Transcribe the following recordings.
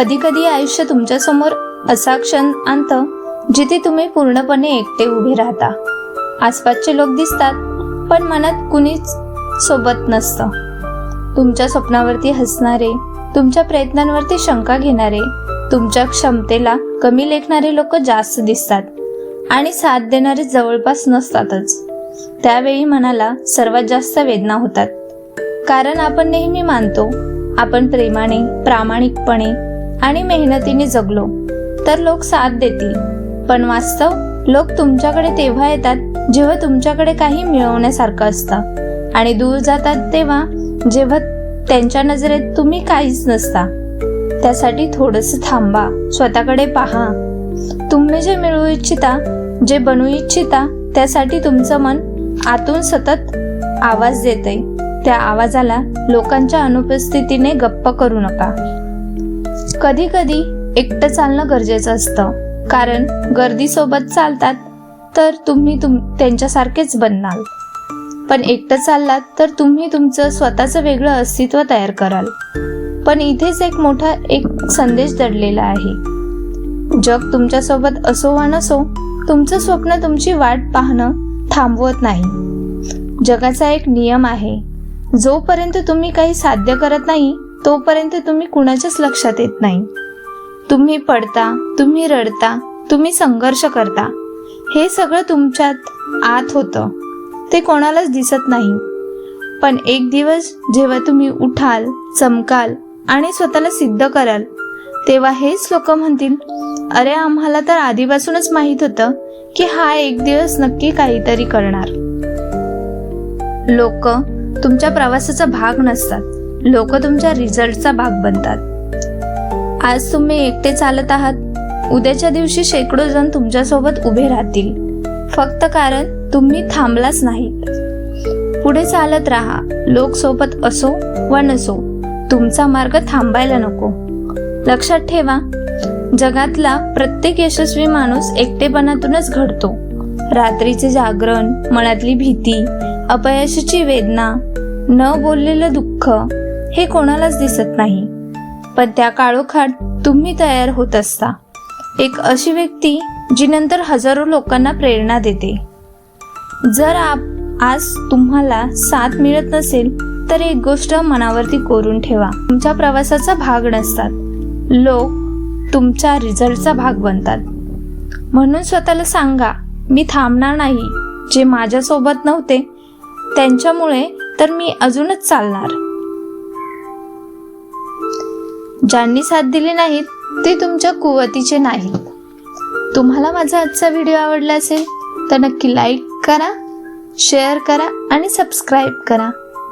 कधी कधी आयुष्य तुमच्यासमोर असा क्षण आणतं जिथे तुम्ही पूर्णपणे एकटे उभे राहता. आसपासचे लोक दिसतात पण मनात कुणीच सोबत नसतं. तुमच्या स्वप्नावरती हसणारे तुमच्या प्रयत्नांवरती शंका घेणारे तुमच्या क्षमतेला कमी लेखणारे लोक जास्त दिसतात आणि साथ देणारे जवळपास नसतातच. त्यावेळी मनाला सर्वात जास्त वेदना होतात. कारण आपण नेहमी मानतो आपण प्रेमाने प्रामाणिकपणे आणि मेहनतीने जगलो. तर लोक साथ देतील. पण वास्तव लोक तुमच्याकडे तेव्हा येतात जेव्हा तुमच्याकडे काही मिळवण्यासारखं असतं. आणि दूर जातात तेव्हा जेव्हा त्यांच्या नजरेत तुम्ही काहीच नसता. त्यासाठी थोडंसं थांबा स्वतःकडे पहा. तुम्ही जे मिळवू इच्छिता जे बनवू इच्छिता त्यासाठी तुमचं मन आतून सतत आवाज देते त्या आवाजाला लोकांच्या अनुपस्थितीने गप्प करू नका. कधी कधी एकटं चालणं गरजेचं असतं. कारण गर्दीसोबत चालतात तर तुम्ही तुम त्यांच्यासारखेच बनणार. पण एकटं चाललात तर तुम्ही तुमचं स्वतःचं वेगळं अस्तित्व तयार कराल. पण इथेच एक मोठा एक संदेश दडलेला आहे. जग तुमच्यासोबत असो वा नसो तुमचं स्वप्न तुमची वाट पाहणं थांबवत नाही. जगाचा एक नियम आहे. जोपर्यंत तुम्ही काही साध्य करत नाही तोपर्यंत तुम्ही कुणाच्याच लक्षात येत नाही. तुम्ही पडता तुम्ही रडता तुम्ही संघर्ष करता. हे सगळं तुमच्यात आत होतं. ते कोणालाच दिसत नाही. पण एक दिवस जेव्हा तुम्ही उठाल चमकाल आणि स्वतःला सिद्ध कराल तेव्हा हेच लोक म्हणतील अरे आम्हाला तर आधीपासूनच माहीत होतं की हा एक दिवस नक्की काहीतरी करणार. लोक तुमच्या प्रवासाचा भाग नसतात. लोक तुमच्या रिझल्टचा भाग बनतात. आज तुम्ही एकटे चालत आहात. उद्याच्या दिवशी शेकडो जण तुमच्यासोबत उभे राहतील. फक्त कारण तुम्ही थांबलाच नाहीत. पुढे चालत राहा. लोक सोबत असो वा नसो तुमचा मार्ग थांबायला नको. लक्षात ठेवा जगातला प्रत्येक यशस्वी माणूस एकटेपणातूनच घडतो. रात्रीचे जागरण मनातली भीती अपयशाची वेदना न बोललेलं दुःख हे कोणालाच दिसत नाही. पण त्या काळोखात तुम्ही तयार होत असता. एक अशी व्यक्ती जी नंतर हजारो लोकांना प्रेरणा देते. जर आप आज तुम्हाला साथ मिळत नसेल तर एक गोष्ट मनावरती कोरून ठेवा. तुमच्या प्रवासाचा भाग नसतात. लोक तुमच्या रिझल्टचा भाग बनतात. म्हणून स्वतःला सांगा मी थांबणार नाही. जे माझ्यासोबत नव्हते त्यांच्यामुळे तर मी अजूनच चालणार. ज्यांनी साथ दिली नाहीत ते तुमच्या कुवतीचे नाहीत. तुम्हाला माझा आजचा व्हिडिओ आवडला असेल तर नक्की लाईक करा शेअर करा आणि सबस्क्राईब करा.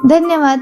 धन्यवाद.